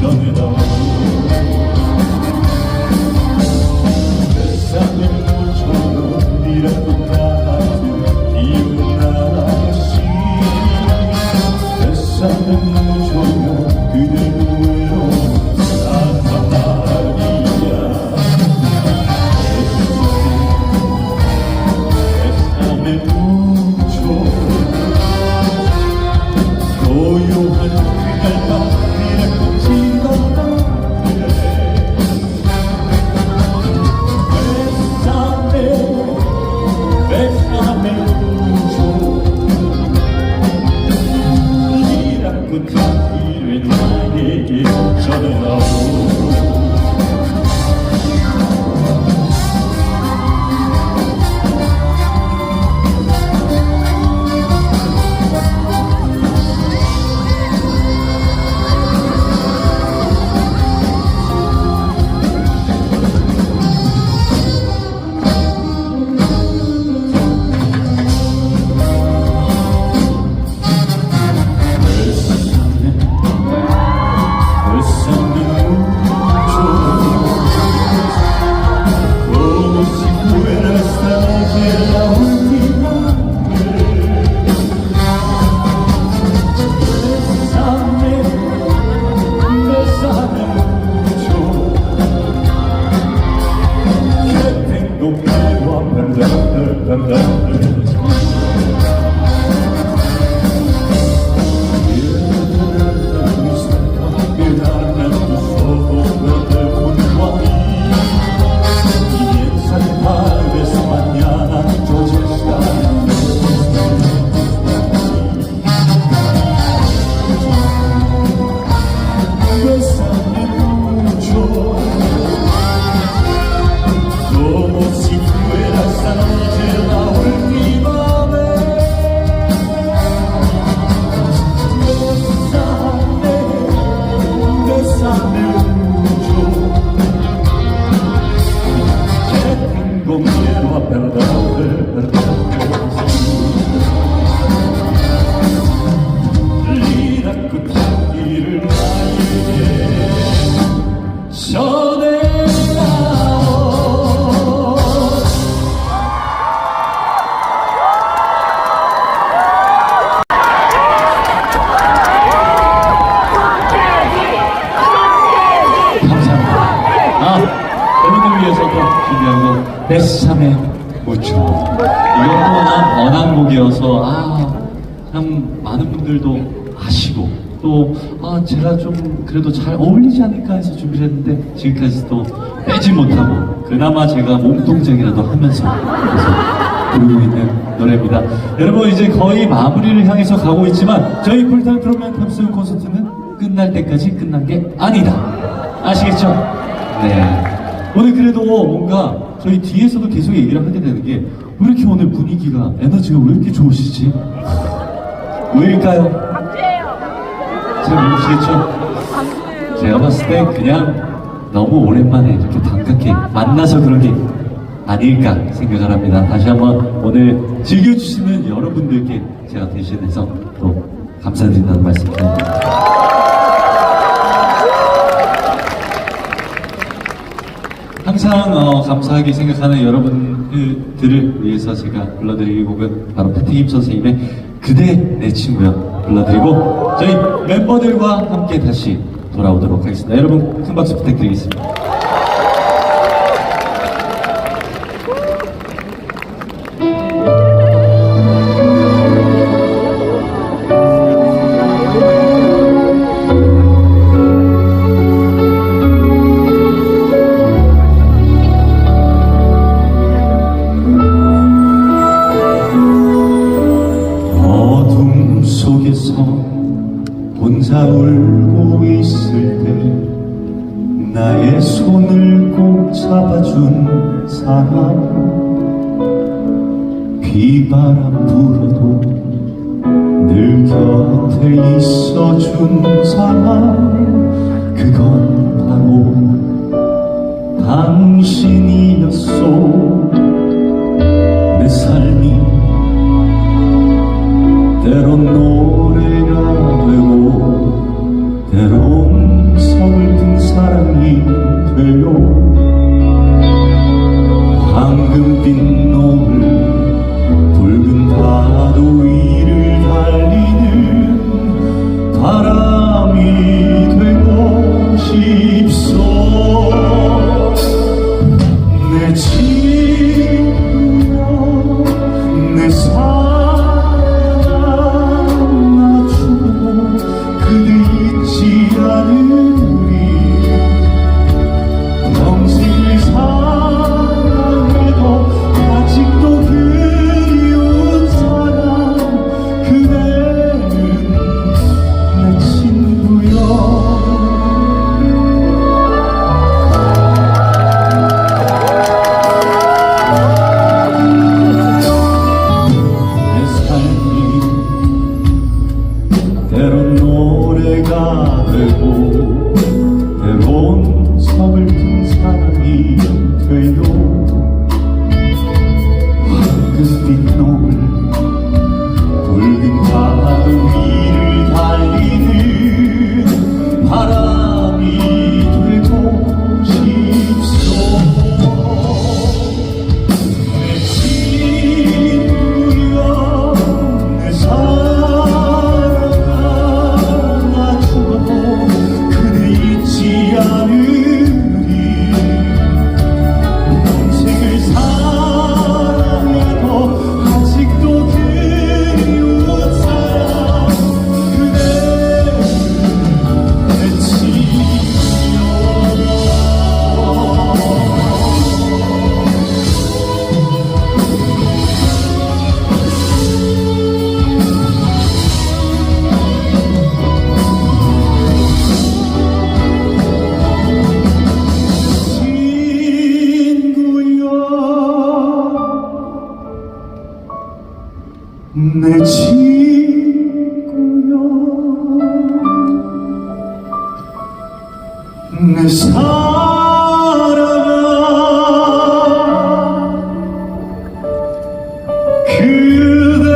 solidão 아. 곡, 베스참의 무초. 이건 또한 번안곡이어서, 아, 참, 많은 분들도 아시고, 또, 아, 제가 좀 그래도 잘 어울리지 않을까 해서 준비를 했는데, 지금까지 또 빼지 못하고, 그나마 제가 몸동작이라도 하면서, 부르고 있는 노래입니다. 여러분, 이제 거의 마무리를 향해서 가고 있지만, 저희 풀타임 트로맨 탑스 콘서트는 끝날 때까지 끝난 게 아니다. 아시겠죠? 네. 오늘 그래도 뭔가 저희 뒤에서도 계속 얘기를 하게 되는 게 왜 이렇게 오늘 분위기가 에너지가 왜 이렇게 좋으시지? 왜일까요? 잘 모르시겠죠? 제가 봤을 때 그냥 너무 오랜만에 이렇게 반갑게 만나서 그런 게 아닐까 생각을 합니다. 다시 한번 오늘 즐겨주시는 여러분들께 제가 대신해서 또 감사드린다는 말씀 드립니다. 항상 어, 감사하게 생각하는 여러분들을 위해서 제가 불러드릴 곡은 바로 패트김 선생님의 그대 내 친구야 불러드리고 저희 멤버들과 함께 다시 돌아오도록 하겠습니다. 여러분 큰 박수 부탁드리겠습니다. 나의 손을 꼭 잡아준 사람. 비바람 불어도 늘 곁에 있어준 사람. 그건 바로 당신이었소. 내 삶이 때론 노 Ooh. 내 친구야 내 사랑아 그대